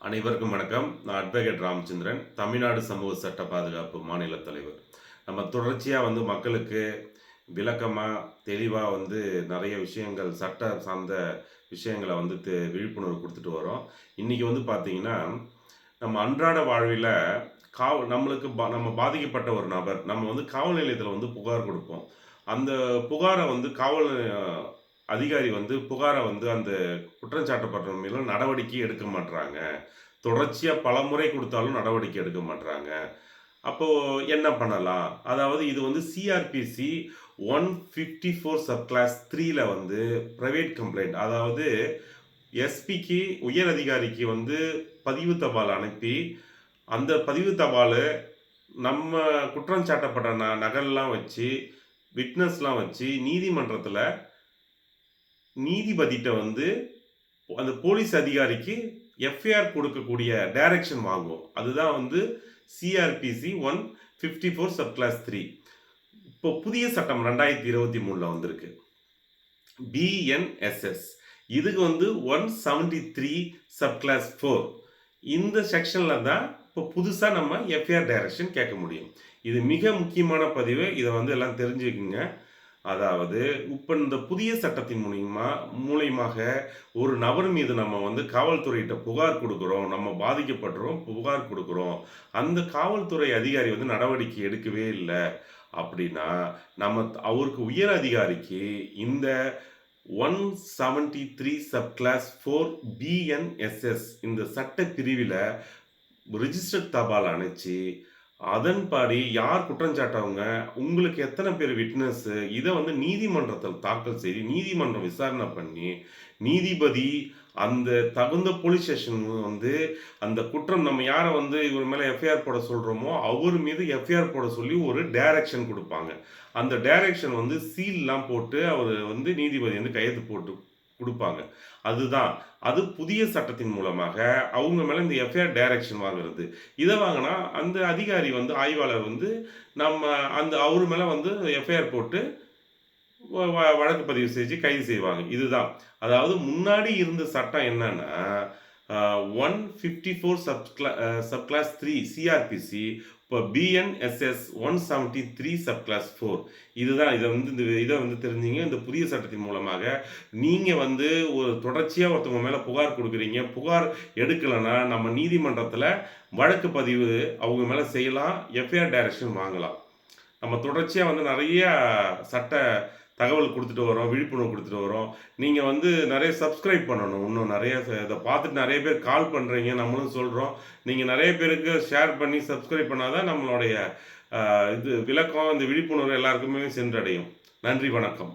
அனைவருக்கும் வணக்கம். நான் அட்வொகேட் ராமச்சந்திரன் தமிழ்நாடு சமூக சட்ட பாதுகாப்பு மாநில தலைவர். நம்ம தொடர்ச்சியாக வந்து மக்களுக்கு விளக்கமாக தெளிவாக வந்து நிறைய விஷயங்கள் சட்ட சார்ந்த விஷயங்களை வந்து தெ- விழிப்புணர்வு கொடுத்துட்டு வரோம். இன்றைக்கி வந்து பார்த்திங்கன்னா நம்ம அன்றாட வாழ்வில் காவல் நம்மளுக்கு பா நம்ம பாதிக்கப்பட்ட ஒரு நபர் நம்ம வந்து காவல் நிலையத்தில் வந்து புகார் கொடுப்போம். அந்த புகாரை வந்து காவல் அதிகாரி வந்து புகாரை வந்து அந்த குற்றஞ்சாட்டப்படுற மேல நடவடிக்கை எடுக்க மாட்றாங்க. தொடர்ச்சியாக பல முறை கொடுத்தாலும் நடவடிக்கை எடுக்க மாட்றாங்க. அப்போது என்ன பண்ணலாம்? அதாவது இது வந்து CrPC one fifty four sub clause த்ரீல வந்து ப்ரைவேட் கம்ப்ளைண்ட் அதாவது எஸ்பிக்கு உயர் அதிகாரிக்கு வந்து பதிவு தபால் அனுப்பி அந்த பதிவு தபால் நம்ம குற்றம் சாட்டப்பட்ட ந நகல்லாம் வச்சு விட்னஸ்லாம் வச்சு நீதிமன்றத்தில் நீதிபதிகிட்ட வந்து அந்த போலீஸ் அதிகாரிக்கு எஃப்ஐஆர் கொடுக்கக்கூடிய டைரக்ஷன் வாங்குவோம். அதுதான் வந்து CrPC one fifty four sub clause three இப்போ புதிய சட்டம் ரெண்டாயிரத்தி இருபத்தி மூணில் வந்திருக்கு. பிஎன்எஸ்எஸ் இதுக்கு வந்து one seventy three sub clause four இந்த செக்ஷனில் தான் இப்போ புதுசாக நம்ம எஃப்ஐஆர் டைரக்ஷன் கேட்க முடியும். இது மிக முக்கியமான பதிவு. இதை வந்து எல்லாம் தெரிஞ்சுக்குங்க. அதாவது இப்போ இந்த புதிய சட்டத்தின் மூலியமா மூலியமாக ஒரு நபர் மீது நம்ம வந்து காவல்துறையிட்ட புகார் கொடுக்குறோம் நம்ம பாதிக்கப்படுறோம் புகார் கொடுக்குறோம். அந்த காவல்துறை அதிகாரி வந்து நடவடிக்கை எடுக்கவே இல்லை அப்படின்னா நம்ம அவருக்கு உயர் அதிகாரிக்கு இந்த one seventy three sub clause four BNSS இந்த சட்ட பிரிவில் ரிஜிஸ்டர்ட் தபால் அனுப்பிச்சு அதன்படி யார் குற்றஞ்சாட்டவங்க? உங்களுக்கு எத்தனை பேர் விட்னஸ் இதை வந்து நீதிமன்றத்தில் தாக்கல் செய்து நீதிமன்றம் விசாரணை பண்ணி நீதிபதி அந்த தகுந்த போலீஸ் ஸ்டேஷன் வந்து அந்த குற்றம் நம்ம யாரை வந்து இவர் மேலே எஃப்ஐஆர் போட சொல்கிறோமோ அவர் மீது எஃப்ஐஆர் போட சொல்லி ஒரு டைரக்ஷன் கொடுப்பாங்க. அந்த டைரக்ஷன் வந்து சீல்லாம் போட்டு அவர் வந்து நீதிபதி வந்து கையெழுத்து போட்டு கொடுப்பாங்க. அதுதான். அது புதிய சட்டத்தின் மூலமாக அவங்க மேலே இந்த எஃப்ஐஆர் டைரக்ஷன் வாங்குறது. இதை வாங்கினா அந்த அதிகாரி வந்து ஆய்வாளர் வந்து நம்ம அந்த அவர் மேலே வந்து எஃப்ஐஆர் போட்டு வ- வ- வழக்கு பதிவு செஞ்சு கைது செய்வாங்க. இதுதான். அதாவது முன்னாடி இருந்த சட்டம் என்னன்னா ஒன் ஃபிஃப்டி ஃபோர் சப் கிளா சப் கிளாஸ் த்ரீ சிஆர்பிசி இப்போ BNSS one seventy three sub clause four இதுதான் இதை வந்து இந்த இதை வந்து தெரிஞ்சுங்க. இந்த புதிய சட்டத்தின் மூலமாக நீங்கள் வந்து ஒரு தொடர்ச்சியாக ஒருத்தவங்க மேலே புகார் கொடுக்குறீங்க. புகார் எடுக்கலைன்னா நம்ம நீதிமன்றத்தில் வழக்கு பதிவு அவங்க மேலே செய்யலாம் எஃப்ஐஆர் டைரக்ஷன் வாங்கலாம். நம்ம தொடர்ச்சியாக வந்து நிறைய சட்ட தகவல் கொடுத்துட்டு வரோம் விழிப்புணர்வு கொடுத்துட்டு வரோம். நீங்கள் வந்து நிறைய சப்ஸ்கிரைப் பண்ணணும். இன்னும் நிறைய இதை பார்த்துட்டு நிறைய பேர் கால் பண்ணுறீங்க நம்மளும் சொல்கிறோம் நீங்கள் நிறைய பேருக்கு ஷேர் பண்ணி சப்ஸ்கிரைப் பண்ணாதான் நம்மளுடைய இது விளக்கம் இந்த விழிப்புணர்வு எல்லாருக்குமே சென்றடையும். நன்றி வணக்கம்.